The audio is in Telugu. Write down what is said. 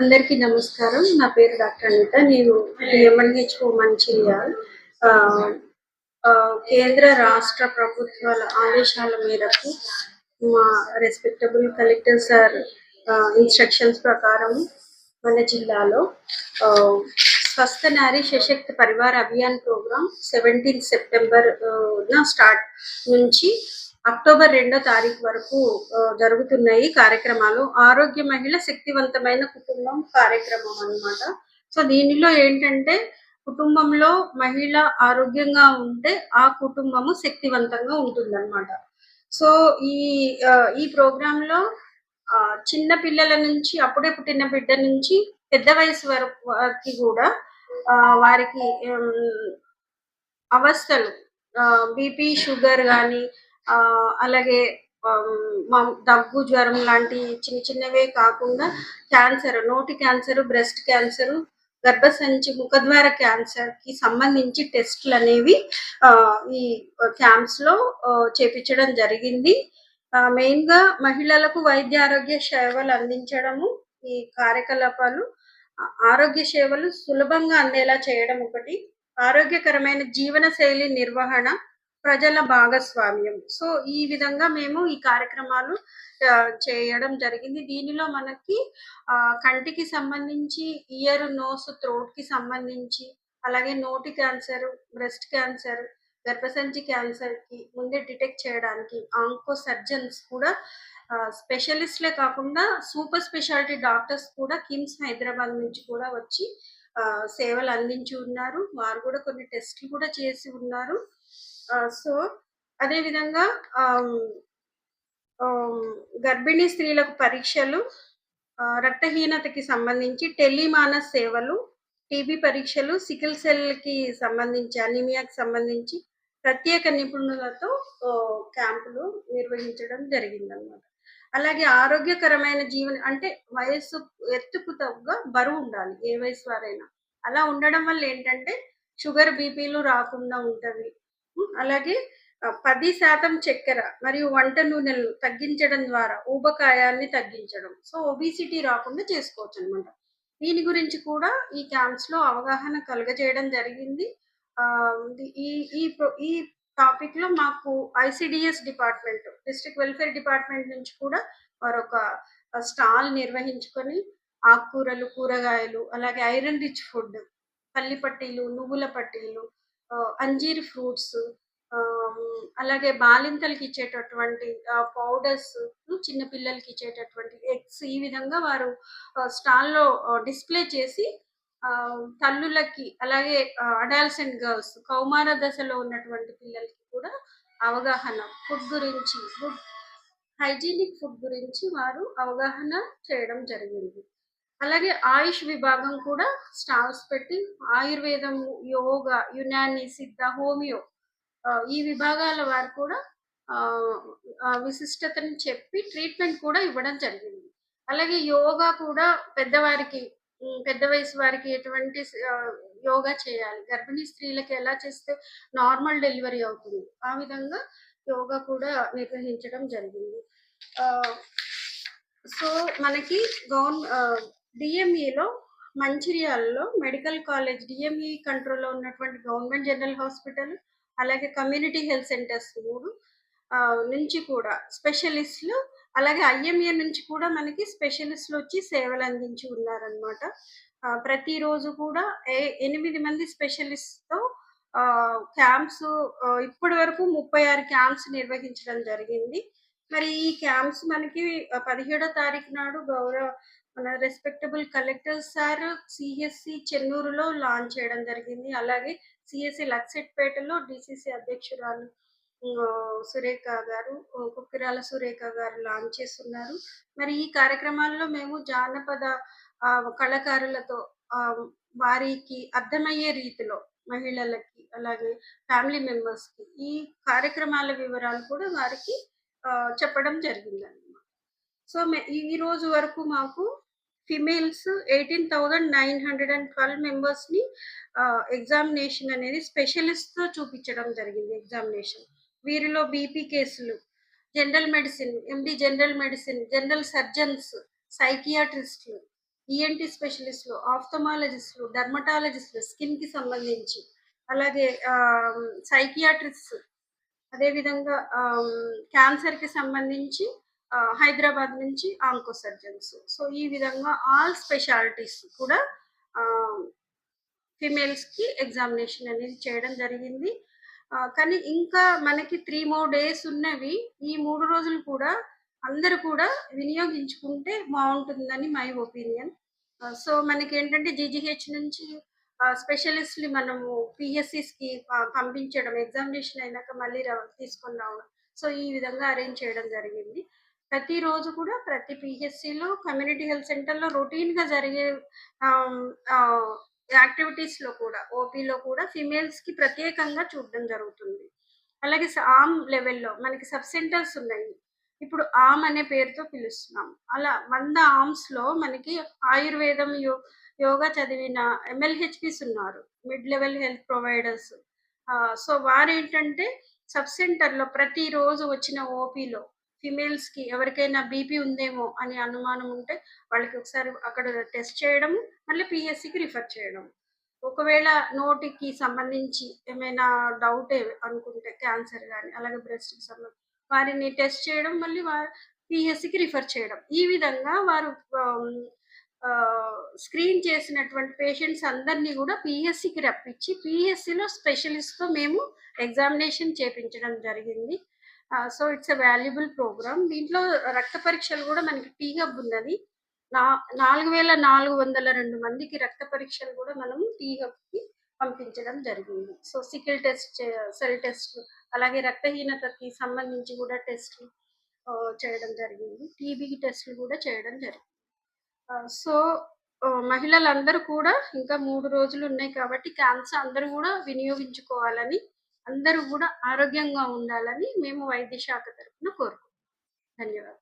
అందరికీ నమస్కారం. నా పేరు డాక్టర్ అనిత. నేను ఎంఎన్హెచ్ఓ మంచిర్యాల్ ఆ, కేంద్ర రాష్ట్ర ప్రభుత్వాల ఆదేశాల మేరకు మా రెస్పెక్టబుల్ కలెక్టర్ సార్ ఇన్స్ట్రక్షన్స్ ప్రకారం మన జిల్లాలో ఆ, Swasth Nari Sashakt Parivar Abhiyan programme seventeenth September న స్టార్ట్ నుంచి అక్టోబర్ రెండో తారీఖు వరకు జరుగుతున్నాయి కార్యక్రమాలు. ఆరోగ్య మహిళ శక్తివంతమైన కుటుంబం కార్యక్రమం అన్నమాట. సో దీనిలో ఏంటంటే కుటుంబంలో మహిళ ఆరోగ్యంగా ఉంటే ఆ కుటుంబము శక్తివంతంగా ఉంటుందన్నమాట. సో ఈ ఈ ప్రోగ్రాంలో ఆ, చిన్న పిల్లల నుంచి అప్పుడే పుట్టిన బిడ్డ నుంచి పెద్ద వయసు వరకు వారికి కూడా వారికి అవస్థలు బీపీ షుగర్ కానీ అలాగే మా- దగ్గు జ్వరం లాంటి చిన్న చిన్నవే కాకుండా క్యాన్సర్ నోటి క్యాన్సర్ బ్రెస్ట్ క్యాన్సర్ గర్భసంచి ముఖద్వార క్యాన్సర్కి సంబంధించి టెస్టులు అనేవి ఈ క్యాంప్స్లో చేపించడం జరిగింది. మెయిన్గా మహిళలకు వైద్య ఆరోగ్య సేవలు అందించడము ఈ కార్యకలాపాలు ఆరోగ్య సేవలు సులభంగా అందేలా చేయడం ఒకటి. ఆరోగ్యకరమైన జీవన శైలి నిర్వహణ ప్రజల భాగస్వామ్యం. సో ఈ విధంగా మేము ఈ కార్యక్రమాలు చేయడం జరిగింది. దీనిలో మనకి కంటికి సంబంధించి ఇయర్ నోస్ త్రోట్కి సంబంధించి అలాగే నోటి క్యాన్సర్ బ్రెస్ట్ క్యాన్సర్ గర్భసంచి క్యాన్సర్కి ముందే డిటెక్ట్ చేయడానికి ఆంకో సర్జన్స్ కూడా స్పెషలిస్ట్లే కాకుండా సూపర్ స్పెషాలిటీ డాక్టర్స్ కూడా కిమ్స్ హైదరాబాద్ నుంచి కూడా వచ్చి సేవలు అందించి ఉన్నారు. వారు కూడా కొన్ని టెస్ట్లు కూడా చేసి ఉన్నారు. సో అదే విధంగా గర్భిణీ స్త్రీలకు పరీక్షలు రక్తహీనతకి సంబంధించి టెలిమానస్ సేవలు టీబీ పరీక్షలు సికిల్ సెల్కి సంబంధించి అనీమియాకి సంబంధించి ప్రత్యేక నిపుణులతో క్యాంపులు నిర్వహించడం జరిగిందన్నమాట. అలాగే ఆరోగ్యకరమైన జీవన అంటే వయస్సు ఎత్తుకు తగ్గ బరువు ఉండాలి ఏ వయసు వారైనా. అలా ఉండడం వల్ల ఏంటంటే షుగర్ బీపీలు రాకుండా ఉంటుంది అలాగే పది శాతం చక్కెర మరియు వంట నూనెలు తగ్గించడం ద్వారా ఊబకాయాన్ని తగ్గించడం. సో ఒబిసిటీ రాకుండా చేసుకోవచ్చు అనమాట దీని గురించి కూడా ఈ క్యాంప్స్లో అవగాహన కలుగజేయడం జరిగింది. ఈ ఈ ఈ టాపిక్లో మాకు ICDS department district welfare department నుంచి కూడా మరొక స్టాల్ నిర్వహించుకొని ఆకుకూరలు కూరగాయలు అలాగే ఐరన్ రిచ్ ఫుడ్ పల్లి పట్టీలు నువ్వుల పట్టీలు అంజీర్ ఫ్రూట్స్ అలాగే బాలింతలకి ఇచ్చేటటువంటి పౌడర్స్ చిన్న పిల్లలకి ఇచ్చేటటువంటి ఎగ్స్ ఈ విధంగా వారు స్టాల్లో డిస్ప్లే చేసి ఆ, తల్లులకి అలాగే అడాల్సెంట్ గర్ల్స్ కౌమార దశలో ఉన్నటువంటి పిల్లలకి కూడా అవగాహన ఫుడ్ గురించి ఫుడ్ హైజీనిక్ ఫుడ్ గురించి వారు అవగాహన చేయడం జరిగింది. అలాగే ఆయుష్ విభాగం కూడా స్టాల్స్ పెట్టి ఆయుర్వేదం యోగా యునాని సిద్ధ హోమియో ఈ విభాగాల వారు కూడా విశిష్టతను చెప్పి ట్రీట్మెంట్ కూడా ఇవ్వడం జరిగింది. అలాగే యోగా కూడా పెద్దవారికి పెద్ద వయసు వారికి ఎటువంటి యోగా చేయాలి. గర్భిణీ స్త్రీలకు ఎలా చేస్తే నార్మల్ డెలివరీ అవుతుంది? ఆ విధంగా యోగా కూడా నిర్వహించడం జరిగింది. ఆ, సో మనకి గవర్న డిఎంఈలో మంచిర్యాలలో మెడికల్ కాలేజ్ డిఎంఈ కంట్రోల్లో ఉన్నటువంటి గవర్నమెంట్ జనరల్ హాస్పిటల్ అలాగే కమ్యూనిటీ హెల్త్ సెంటర్స్ మూడు నుంచి కూడా స్పెషలిస్టులు అలాగే ఐఎంఏ నుంచి కూడా మనకి స్పెషలిస్టులు వచ్చి సేవలు అందించి ఉన్నారనమాట ప్రతిరోజు కూడా ఏ- ఎనిమిది మంది స్పెషలిస్ట్తో క్యాంప్స్ ఇప్పటి వరకు ముప్పై ఆరు క్యాంప్స్ నిర్వహించడం జరిగింది. మరి ఈ క్యాంప్స్ మనకి పదిహేడో తారీఖు నాడు గౌరవ మన రెస్పెక్టబుల్ కలెక్టర్ సార్ సిఎస్సి చెన్నూరులో లాంచ్ చేయడం జరిగింది. అలాగే సిఎస్సి లక్సెట్పేటలో డిసిసి అధ్యక్షురాలు సురేఖ గారు కుక్కిరాల సురేఖ గారు లాంచ్ చేస్తున్నారు. మరి ఈ కార్యక్రమాల్లో మేము జానపద కళాకారులతో వారికి అర్థమయ్యే రీతిలో మహిళలకి అలాగే ఫ్యామిలీ మెంబర్స్కి ఈ కార్యక్రమాల వివరాలు కూడా వారికి చెప్పడం జరిగిందనమాట సో మే- ఈ రోజు వరకు మాకు females eighteen thousand nine hundred and twelve మెంబర్స్ని ఎగ్జామినేషన్ అనేది స్పెషలిస్ట్తో చూపించడం జరిగింది ఎగ్జామినేషన్ వీరిలో బీపీ కేసులు general medicine MD general medicine general surgeons సైకియాట్రిస్టులు ENT స్పెషలిస్టులు ఆఫ్థమాలజిస్టులు డర్మటాలజిస్టులు స్కిన్కి సంబంధించి అలాగే సైకియాట్రిస్ట్ అదేవిధంగా క్యాన్సర్కి సంబంధించి హైదరాబాద్ నుంచి ఆంకో సర్జన్స్. సో ఈ విధంగా ఆల్ స్పెషాలిటీస్ కూడా ఫిమేల్స్కి ఎగ్జామినేషన్ అనేది చేయడం జరిగింది. కానీ ఇంకా మనకి త్రీ మోర్ డేస్ ఉన్నవి ఈ మూడు రోజులు కూడా అందరూ కూడా వినియోగించుకుంటే బాగుంటుందని మై ఒపీనియన్. సో మనకి ఏంటంటే జీజీహెచ్ నుంచి స్పెషలిస్ట్ని మనము పిఎస్సిస్కి పంపించడం ఎగ్జామినేషన్ అయినాక మళ్ళీ తీసుకొని రావడం. సో ఈ విధంగా అరేంజ్ చేయడం జరిగింది. ప్రతిరోజు కూడా ప్రతి పిహెచ్సిలో కమ్యూనిటీ హెల్త్ సెంటర్లో రొటీన్గా జరిగే యాక్టివిటీస్లో కూడా ఓపీలో కూడా ఫిమేల్స్కి ప్రత్యేకంగా చూడడం జరుగుతుంది. అలాగే ఆమ్ లెవెల్లో మనకి సబ్ సెంటర్స్ ఉన్నాయి. ఇప్పుడు ఆమ్ అనే పేరుతో పిలుస్తున్నాం. అలా వంద ఆర్మ్స్లో మనకి ఆయుర్వేదం యో యోగా చదివిన ఎంఎల్హెచ్పిస్ ఉన్నారు mid level health providers so వారేంటంటే sub సెంటర్లో ప్రతిరోజు వచ్చిన ఓపీలో ఫిమేల్స్కి ఎవరికైనా బీపీ ఉందేమో అని అనుమానం ఉంటే వాళ్ళకి ఒకసారి అక్కడ టెస్ట్ చేయడం మళ్ళీ పిఎస్సికి రిఫర్ చేయడం. ఒకవేళ నోటికి సంబంధించి ఏమైనా డౌట్ అనుకుంటే క్యాన్సర్ కానీ అలాగే బ్రెస్ట్కి సంబంధించి వారిని టెస్ట్ చేయడం మళ్ళీ వారి పిఎస్సికి రిఫర్ చేయడం. ఈ విధంగా వారు స్క్రీన్ చేసినటువంటి పేషెంట్స్ అందరినీ కూడా పిఎస్సికి రప్పించి పిఎస్సిలో స్పెషలిస్ట్తో మేము ఎగ్జామినేషన్ చేపించడం జరిగింది. So it's a valuable programme దీంట్లో రక్త పరీక్షలు కూడా మనకి టీ హబ్ ఉన్నది. నా నాలుగు వేల నాలుగు వందల రెండు మందికి రక్త పరీక్షలు కూడా మనం టీ హబ్కి పంపించడం జరిగింది. So sickle test cell test అలాగే రక్తహీనతకి సంబంధించి కూడా టెస్ట్లు చేయడం జరిగింది. టీబీ టెస్ట్లు కూడా చేయడం జరిగింది. సో మహిళలందరూ కూడా ఇంకా మూడు రోజులు ఉన్నాయి కాబట్టి క్యాన్సర్ అందరూ కూడా వినియోగించుకోవాలని అందరూ కూడా ఆరోగ్యంగా ఉండాలని మేము వైద్య శాఖ తరఫున కోరుకుంటున్నాం. ధన్యవాదాలు.